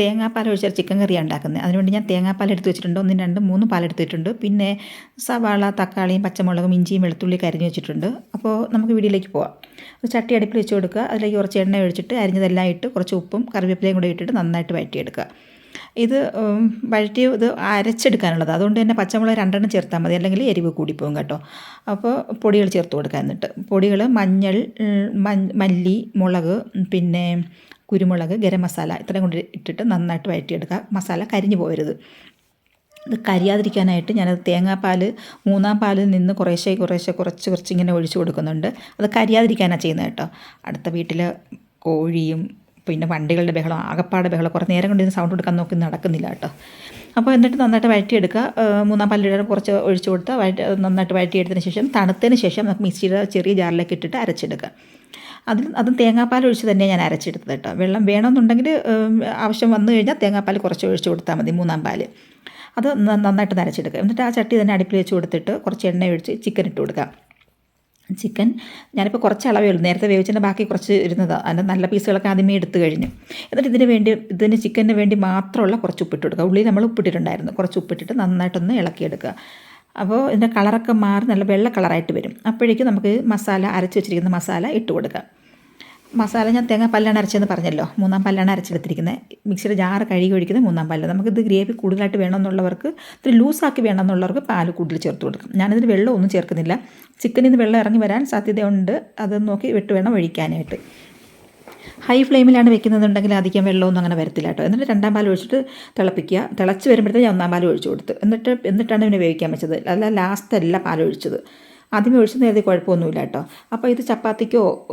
തേങ്ങാപ്പാൽ ഒഴിച്ചാൽ ചിക്കൻ കറിയാണ് ഉണ്ടാക്കുന്നത് അതിനുവേണ്ടി ഞാൻ തേങ്ങാപ്പാൽ എടുത്ത് വെച്ചിട്ടുണ്ട്. ഒന്നും രണ്ടും മൂന്നും പാലെടുത്തിട്ടുണ്ട് പിന്നെ സവാള തക്കാളിയും പച്ചമുളകും ഇഞ്ചിയും വെളുത്തുള്ളിയും അരിഞ്ഞ് വെച്ചിട്ടുണ്ട്. അപ്പോൾ നമുക്ക് വീഡിയോയിലേക്ക് പോവാം. ഒരു ചട്ടി അടുപ്പിൽ വെച്ച് കൊടുക്കുക. അതിലേക്ക് കുറച്ച് എണ്ണ ഒഴിച്ചിട്ട് അരിഞ്ഞതെല്ലാം ഇട്ട് കുറച്ച് ഉപ്പും കറിവേപ്പിലയും കൂടെ ഇട്ടിട്ട് നന്നായിട്ട് വഴറ്റിയെടുക്കുക. ഇത് വഴറ്റി ഇത് അരച്ചെടുക്കാനുള്ളത് അതുകൊണ്ട് തന്നെ പച്ചമുളക് രണ്ടെണ്ണം ചേർത്താൽ മതി. അല്ലെങ്കിൽ എരിവ് കൂടിപ്പോകും കേട്ടോ. അപ്പോൾ പൊടികൾ ചേർത്ത് കൊടുക്കാൻ എന്നിട്ട്. പൊടികൾ മഞ്ഞൾ മല്ലി മുളക് പിന്നെ കുരുമുളക് ഗരം മസാല ഇത്രയും കൊണ്ട് ഇട്ടിട്ട് നന്നായിട്ട് വഴറ്റിയെടുക്കുക മസാല കരിഞ്ഞു പോകരുത് ഇത് കരിയാതിരിക്കാനായിട്ട് ഞാനത് തേങ്ങാപ്പാൽ മൂന്നാം പാലിൽ നിന്ന് കുറേശ്ശെ കുറേശ്ശെ കുറച്ച് കുറച്ച് ഇങ്ങനെ ഒഴിച്ചു കൊടുക്കുന്നുണ്ട്. അത് കരിയാതിരിക്കാനാണ് ചെയ്യുന്നത് കേട്ടോ. അടുത്ത വീട്ടിലെ കോഴിയും പിന്നെ വണ്ടികളുടെ ബഹളം ആകപ്പാടെ ബഹളം കുറേ നേരം കൊണ്ടിരുന്ന് സൗണ്ട് കൊടുക്കാൻ നോക്കി നടക്കുന്നില്ല കേട്ടോ. അപ്പോൾ എന്നിട്ട് നന്നായിട്ട് വഴറ്റിയെടുക്കുക. മൂന്നാം പാലിൽ കുറച്ച് ഒഴിച്ചു കൊടുത്ത് വഴറ്റി നന്നായിട്ട് വഴറ്റിയെടുത്തതിന് ശേഷം തണുത്തതിന് ശേഷം നമുക്ക് മിക്സിയുടെ ചെറിയ ജാറിലേക്ക് ഇട്ടിട്ട് അരച്ചെടുക്കുക. അതിൽ അതും തേങ്ങാപ്പാൽ ഒഴിച്ച് തന്നെ ഞാൻ അരച്ചെടുത്തത് കേട്ടോ. വെള്ളം വേണമെന്നുണ്ടെങ്കിൽ ആവശ്യം വന്നു കഴിഞ്ഞാൽ തേങ്ങാപ്പാൽ കുറച്ച് ഒഴിച്ച് കൊടുത്താൽ മതി മൂന്നാം പാൽ അത് നന്നായിട്ട് നരച്ചെടുക്കുക എന്നിട്ട് ആ ചട്ടി തന്നെ അടുപ്പിൽ വെച്ച് കൊടുത്തിട്ട് കുറച്ച് എണ്ണ ഒഴിച്ച് ചിക്കൻ ഇട്ട് കൊടുക്കുക. ചിക്കൻ. ഞാനിപ്പോൾ കുറച്ച് അളവേ ഉള്ളൂ. നേരത്തെ വേവിച്ചതിന്റെ ബാക്കി കുറച്ച് ഇരുന്നത്. അതിന്റെ നല്ല പീസുകളൊക്കെ ആദ്യമേ എടുത്തു കഴിഞ്ഞു. എന്നിട്ട് ഇതിന് വേണ്ടി ഇതിന് ചിക്കന് വേണ്ടി മാത്രമുള്ള കുറച്ച് ഉപ്പിട്ട് കൊടുക്കുക. ഉള്ളി നമ്മൾ ഉപ്പിട്ടിട്ടുണ്ടായിരുന്നു. കുറച്ച് ഉപ്പിട്ടിട്ട് നന്നായിട്ടൊന്ന് ഇളക്കിയെടുക്കുക. അപ്പോൾ ഇതിന്റെ കളറൊക്കെ മാറി നല്ല വെള്ള കളറായിട്ട് വരും. അപ്പോഴേക്കും നമുക്ക് മസാല അരച്ച് വെച്ചിരിക്കുന്ന മസാല ഇട്ട് കൊടുക്കുക. മസാല ഞാൻ തേങ്ങ പല്ലാണ് അരച്ചതെന്ന് പറഞ്ഞല്ലോ. മൂന്നാം പല്ലാണ് അരച്ചെടുത്തിരിക്കുന്നത് മിക്സിയുടെ ജാറ് കഴുകി ഒഴിക്കുന്നത് മൂന്നാം പല്ല് നമുക്കിത് ഗ്രേവി കൂടുതലായിട്ട് വേണമെന്നുള്ളവർക്ക് ഇത്തിരി ലൂസാക്കി വേണമെന്നുള്ളവർക്ക് പാൽ കൂടുതൽ ചേർത്ത് കൊടുക്കും. ഞാനിതിന് വെള്ളമൊന്നും ചേർക്കുന്നില്ല. ചിക്കനിൽ നിന്ന് വെള്ളം ഇറങ്ങി വരാൻ സാധ്യതയുണ്ട്. അത് നോക്കി വിട്ട് വേണം ഒഴിക്കാനായിട്ട്. ഹൈ ഫ്ലെയിമിലാണ് വെക്കുന്നതുണ്ടെങ്കിൽ അധികം വെള്ളമൊന്നും അങ്ങനെ വരത്തില്ല കേട്ടോ. എന്നിട്ട് രണ്ടാം പാൽ ഒഴിച്ചിട്ട് തിളപ്പിക്കുക. തിളച്ച് വരുമ്പോഴത്തേക്ക് ഞാൻ ഒന്നാം പാൽ ഒഴിച്ചു കൊടുത്ത്. എന്നിട്ട് എന്നിട്ടാണ് ഇതിനെ വേവിക്കാൻ വെച്ചത്. അല്ല ലാസ്റ്റ് അല്ല പാൽ ഒഴിച്ചത്. ആദ്യമേ ഒഴിച്ച് നേരത്തെ കുഴപ്പമൊന്നുമില്ല കേട്ടോ. അപ്പോൾ ഇത് ചപ്പാത്തിക്കോ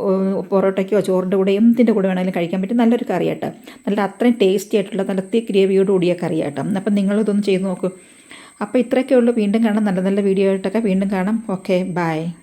പൊറോട്ടയ്ക്കോ ചോറിന്റെ കൂടെ എന്തിന്റെ കൂടെ വേണമെങ്കിലും കഴിക്കാൻ പറ്റും നല്ലൊരു കറി കേട്ടോ. നല്ല അത്രയും ടേസ്റ്റി ആയിട്ടുള്ള നല്ല തീ ഗ്രേവിയോട് കൂടിയ കറി കേട്ടോ. അപ്പം നിങ്ങളിതൊന്ന് ചെയ്ത് നോക്കൂ. അപ്പോൾ ഇത്രയൊക്കെ ഉള്ളൂ. വീണ്ടും കാണാം. നല്ല നല്ല വീഡിയോ ആയിട്ടൊക്കെ വീണ്ടും കാണാം. Okay bye.